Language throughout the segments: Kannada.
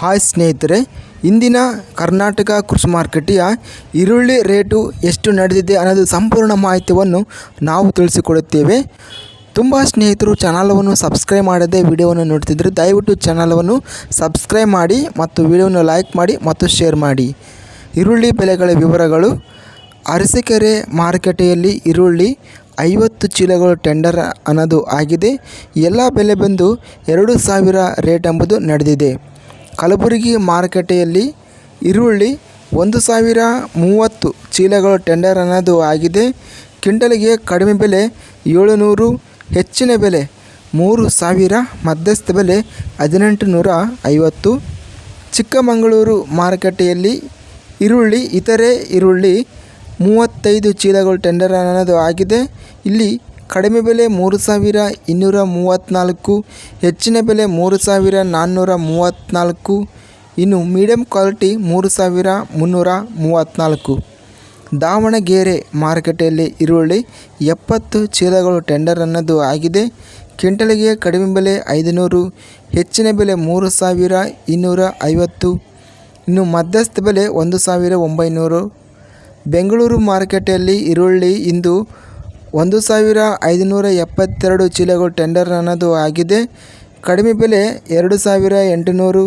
ಹಾಯ್ ಸ್ನೇಹಿತರೆ, ಇಂದಿನ ಕರ್ನಾಟಕ ಕೃಷಿ ಮಾರುಕಟ್ಟೆಯ ಈರುಳ್ಳಿ ರೇಟು ಎಷ್ಟು ನಡೆದಿದೆ ಅನ್ನೋದು ಸಂಪೂರ್ಣ ಮಾಹಿತಿಯನ್ನು ನಾವು ತಿಳಿಸಿಕೊಡುತ್ತೇವೆ. ತುಂಬ ಸ್ನೇಹಿತರು ಚಾನಲವನ್ನು ಸಬ್ಸ್ಕ್ರೈಬ್ ಮಾಡದೆ ವಿಡಿಯೋವನ್ನು ನೋಡ್ತಿದ್ದರೆ ದಯವಿಟ್ಟು ಚಾನಲವನ್ನು ಸಬ್ಸ್ಕ್ರೈಬ್ ಮಾಡಿ ಮತ್ತು ವಿಡಿಯೋವನ್ನು ಲೈಕ್ ಮಾಡಿ ಮತ್ತು ಶೇರ್ ಮಾಡಿ. ಈರುಳ್ಳಿ ಬೆಲೆಗಳ ವಿವರಗಳು. ಅರಸಿಕೆರೆ ಮಾರುಕಟ್ಟೆಯಲ್ಲಿ ಈರುಳ್ಳಿ ಐವತ್ತು ಚೀಲಗಳು ಟೆಂಡರ್ ಅನ್ನೋದು ಆಗಿದೆ. ಎಲ್ಲ ಬೆಲೆ ಬಂದು ಎರಡು ಸಾವಿರ ರೇಟ್ ಎಂಬುದು ನಡೆದಿದೆ. ಕಲಬುರಗಿ ಮಾರುಕಟ್ಟೆಯಲ್ಲಿ ಈರುಳ್ಳಿ ಒಂದು ಸಾವಿರ ಮೂವತ್ತು ಚೀಲಗಳು ಟೆಂಡರ್ ಅನ್ನೋದು ಆಗಿದೆ. ಕ್ವಿಂಟಲ್ಗೆ ಕಡಿಮೆ ಬೆಲೆ ಏಳುನೂರು, ಹೆಚ್ಚಿನ ಬೆಲೆ ಮೂರು ಸಾವಿರ, ಮಧ್ಯಸ್ಥ ಬೆಲೆ ಹದಿನೆಂಟು ನೂರ ಐವತ್ತು. ಚಿಕ್ಕಮಗಳೂರು ಮಾರುಕಟ್ಟೆಯಲ್ಲಿ ಈರುಳ್ಳಿ, ಇತರೆ ಈರುಳ್ಳಿ ಮೂವತ್ತೈದು ಚೀಲಗಳು ಟೆಂಡರ್ ಅನ್ನೋದು ಆಗಿದೆ. ಇಲ್ಲಿ ಕಡಿಮೆ ಬೆಲೆ ಮೂರು ಸಾವಿರ ಇನ್ನೂರ ಮೂವತ್ತ್ನಾಲ್ಕು ಹೆಚ್ಚಿನ ಬೆಲೆ ಮೂರು ಸಾವಿರ ನಾನ್ನೂರ ಮೂವತ್ತ್ನಾಲ್ಕು ಇನ್ನು ಮೀಡಿಯಂ ಕ್ವಾಲಿಟಿ ಮೂರು ಸಾವಿರ ಮುನ್ನೂರ ಮೂವತ್ತ್ನಾಲ್ಕು ದಾವಣಗೆರೆ ಮಾರುಕಟ್ಟೆಯಲ್ಲಿ ಈರುಳ್ಳಿ ಎಪ್ಪತ್ತು ಚೀಲಗಳು ಟೆಂಡರ್ ಅನ್ನೋದು ಆಗಿದೆ. ಕ್ವಿಂಟಲಿಗೆ ಕಡಿಮೆ ಬೆಲೆ ಐದುನೂರು, ಹೆಚ್ಚಿನ ಬೆಲೆ ಮೂರು ಸಾವಿರ ಇನ್ನೂರ ಐವತ್ತು, ಇನ್ನು ಮಧ್ಯಸ್ಥ ಬೆಲೆ ಒಂದು ಸಾವಿರ ಒಂಬೈನೂರು. ಬೆಂಗಳೂರು ಮಾರುಕಟ್ಟೆಯಲ್ಲಿ ಈರುಳ್ಳಿ ಇಂದು ಒಂದು ಸಾವಿರ ಐದುನೂರ ಎಪ್ಪತ್ತೆರಡು ಚೀಲಗಳು ಟೆಂಡರ್ ಅನ್ನೋದು ಆಗಿದೆ. ಕಡಿಮೆ ಬೆಲೆ ಎರಡು ಸಾವಿರ ಎಂಟುನೂರು,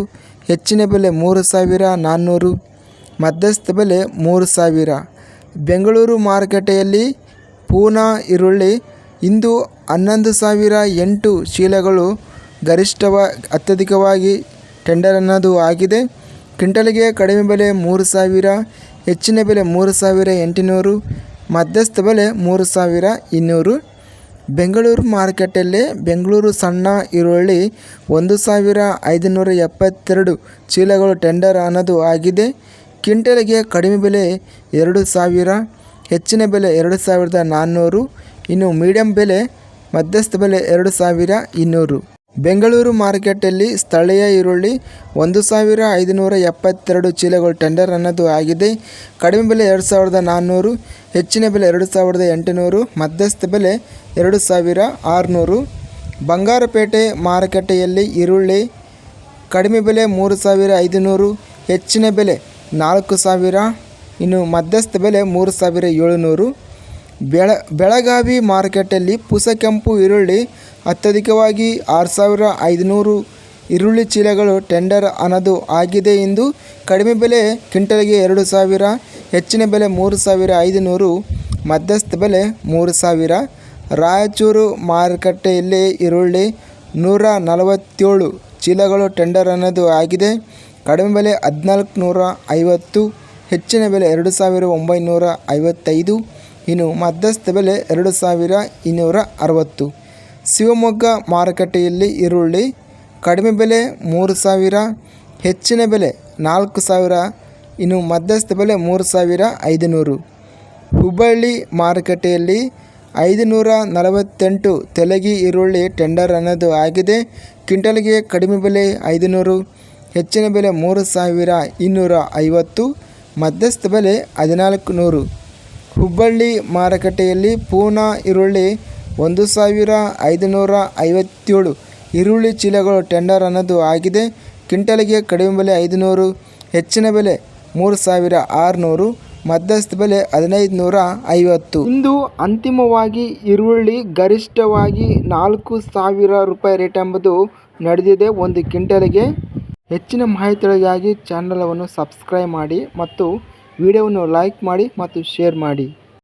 ಹೆಚ್ಚಿನ ಬೆಲೆ ಮೂರು ಸಾವಿರ ನಾನ್ನೂರು, ಮಧ್ಯಸ್ಥ ಬೆಲೆ ಮೂರು ಸಾವಿರ. ಬೆಂಗಳೂರು ಮಾರುಕಟ್ಟೆಯಲ್ಲಿ ಪೂನಾ ಈರುಳ್ಳಿ ಇಂದು ಹನ್ನೊಂದು ಸಾವಿರ ಎಂಟು ಚೀಲಗಳು ಗರಿಷ್ಠವ, ಅತ್ಯಧಿಕವಾಗಿ ಟೆಂಡರ್ ಅನ್ನೋದು ಆಗಿದೆ. ಕ್ವಿಂಟಲ್ಗೆ ಕಡಿಮೆ ಬೆಲೆ ಮೂರು ಸಾವಿರ, ಹೆಚ್ಚಿನ ಬೆಲೆ ಮೂರು ಸಾವಿರ ಎಂಟುನೂರು ಮಧ್ಯಸ್ಥ ಬೆಲೆ ಮೂರು ಸಾವಿರ ಇನ್ನೂರು. ಬೆಂಗಳೂರು ಮಾರುಕಟ್ಟೆಯಲ್ಲಿ ಬೆಂಗಳೂರು ಸಣ್ಣ ಈರುಳ್ಳಿ ಒಂದು ಸಾವಿರ ಐದುನೂರ ಎಪ್ಪತ್ತೆರಡು. ಚೀಲಗಳು ಟೆಂಡರ್ ಅನ್ನೋದು ಆಗಿದೆ. ಕ್ವಿಂಟಲ್ಗೆ ಕಡಿಮೆ ಬೆಲೆ ಎರಡು ಸಾವಿರ, ಹೆಚ್ಚಿನ ಬೆಲೆ ಎರಡು ಸಾವಿರದ ನಾನ್ನೂರು. ಇನ್ನು ಮೀಡಿಯಮ್ ಬೆಲೆ ಮಧ್ಯಸ್ಥ ಬೆಲೆ ಎರಡು ಸಾವಿರ ಇನ್ನೂರು. ಬೆಂಗಳೂರು ಮಾರುಕಟ್ಟೆಯಲ್ಲಿ ಸ್ಥಳೀಯ ಈರುಳ್ಳಿ ಒಂದು ಸಾವಿರ ಐದುನೂರ ಎಪ್ಪತ್ತೆರಡು ಚೀಲಗಳು ಟೆಂಡರ್ ಅನ್ನೋದು ಆಗಿದೆ. ಕಡಿಮೆ ಬೆಲೆ ಎರಡು ಸಾವಿರದ ನಾನ್ನೂರು, ಹೆಚ್ಚಿನ ಬೆಲೆ ಎರಡು ಸಾವಿರದ ಎಂಟುನೂರು, ಮಧ್ಯಸ್ಥ ಬೆಲೆ ಎರಡು ಸಾವಿರ ಆರುನೂರು. ಬಂಗಾರಪೇಟೆ ಮಾರುಕಟ್ಟೆಯಲ್ಲಿ ಈರುಳ್ಳಿ ಕಡಿಮೆ ಬೆಲೆ ಮೂರು ಸಾವಿರ ಐದುನೂರು, ಹೆಚ್ಚಿನ ಬೆಲೆ ನಾಲ್ಕು ಸಾವಿರ, ಇನ್ನು ಮಧ್ಯಸ್ಥ ಬೆಲೆ ಮೂರು ಸಾವಿರ ಏಳುನೂರು. ಬೆಳ, ಬೆಳಗಾವಿ ಮಾರುಕಟ್ಟೆಯಲ್ಲಿ ಪುಸಕೆಂಪು ಈರುಳ್ಳಿ ಅತ್ಯಧಿಕವಾಗಿ ಆರು ಸಾವಿರ ಐದುನೂರು ಈರುಳ್ಳಿ ಚೀಲಗಳು ಟೆಂಡರ್ ಅನ್ನೋದು ಆಗಿದೆ ಎಂದು ಕಡಿಮೆ ಬೆಲೆ ಕ್ವಿಂಟಲ್ಗೆ ಎರಡು ಸಾವಿರ, ಹೆಚ್ಚಿನ ಬೆಲೆ ಮೂರು ಸಾವಿರ ಐದುನೂರು, ಮಧ್ಯಸ್ಥ ಬೆಲೆ ಮೂರು ಸಾವಿರ. ರಾಯಚೂರು ಮಾರುಕಟ್ಟೆಯಲ್ಲಿ ಈರುಳ್ಳಿ ನೂರ ನಲವತ್ತೇಳು ಚೀಲಗಳು ಟೆಂಡರ್ ಅನ್ನೋದು ಆಗಿದೆ. ಕಡಿಮೆ ಬೆಲೆ ಹದಿನಾಲ್ಕು ನೂರ ಐವತ್ತು ಹೆಚ್ಚಿನ ಬೆಲೆ ಎರಡು ಸಾವಿರ ಒಂಬೈನೂರ ಐವತ್ತೈದು ಇನ್ನು ಮಧ್ಯಸ್ಥ ಬೆಲೆ ಎರಡು ಸಾವಿರ ಇನ್ನೂರ ಅರವತ್ತು. ಶಿವಮೊಗ್ಗ ಮಾರುಕಟ್ಟೆಯಲ್ಲಿ ಈರುಳ್ಳಿ ಕಡಿಮೆ ಬೆಲೆ ಮೂರು ಸಾವಿರ, ಹೆಚ್ಚಿನ ಬೆಲೆ ನಾಲ್ಕು ಸಾವಿರ, ಇನ್ನು ಮಧ್ಯಸ್ಥ ಬೆಲೆ ಮೂರು ಸಾವಿರ ಐದುನೂರು. ಹುಬ್ಬಳ್ಳಿ ಮಾರುಕಟ್ಟೆಯಲ್ಲಿ ಐದುನೂರ ನಲವತ್ತೆಂಟು ತೆಲಗಿ ಈರುಳ್ಳಿ ಟೆಂಡರ್ ಅನ್ನೋದು ಆಗಿದೆ. ಕ್ವಿಂಟಲ್ಗೆ ಕಡಿಮೆ ಬೆಲೆ ಐದುನೂರು, ಹೆಚ್ಚಿನ ಬೆಲೆ ಮೂರು ಸಾವಿರ ಇನ್ನೂರ ಐವತ್ತು, ಮಧ್ಯಸ್ಥ ಬೆಲೆ ಹದಿನಾಲ್ಕು ನೂರು ಹುಬ್ಬಳ್ಳಿ ಮಾರುಕಟ್ಟೆಯಲ್ಲಿ ಪೂನಾ ಈರುಳ್ಳಿ ಒಂದು ಸಾವಿರ ಐದುನೂರ ಐವತ್ತೇಳು. ಈರುಳ್ಳಿ ಚೀಲಗಳು ಟೆಂಡರ್ ಅನ್ನೋದು ಆಗಿದೆ. ಕ್ವಿಂಟಲ್ಗೆ ಕಡಿಮೆ ಬೆಲೆ ಐದುನೂರು, ಹೆಚ್ಚಿನ ಬೆಲೆ ಮೂರು ಸಾವಿರ ಆರುನೂರು, ಮಧ್ಯಸ್ಥ ಬೆಲೆ ಹದಿನೈದು ನೂರ ಐವತ್ತು. ಇಂದು ಅಂತಿಮವಾಗಿ ಈರುಳ್ಳಿ ಗರಿಷ್ಠವಾಗಿ ನಾಲ್ಕು ಸಾವಿರ ರೂಪಾಯಿ ರೇಟ್ ಎಂಬುದು ನಡೆದಿದೆ. ಒಂದು ಕ್ವಿಂಟಲ್ಗೆ ಹೆಚ್ಚಿನ ಮಾಹಿತಿಗಳಿಗಾಗಿ ಚಾನಲವನ್ನು ಸಬ್ಸ್ಕ್ರೈಬ್ ಮಾಡಿ ಮತ್ತು ವಿಡಿಯೋವನ್ನು ಲೈಕ್ ಮಾಡಿ ಮತ್ತು ಶೇರ್ ಮಾಡಿ.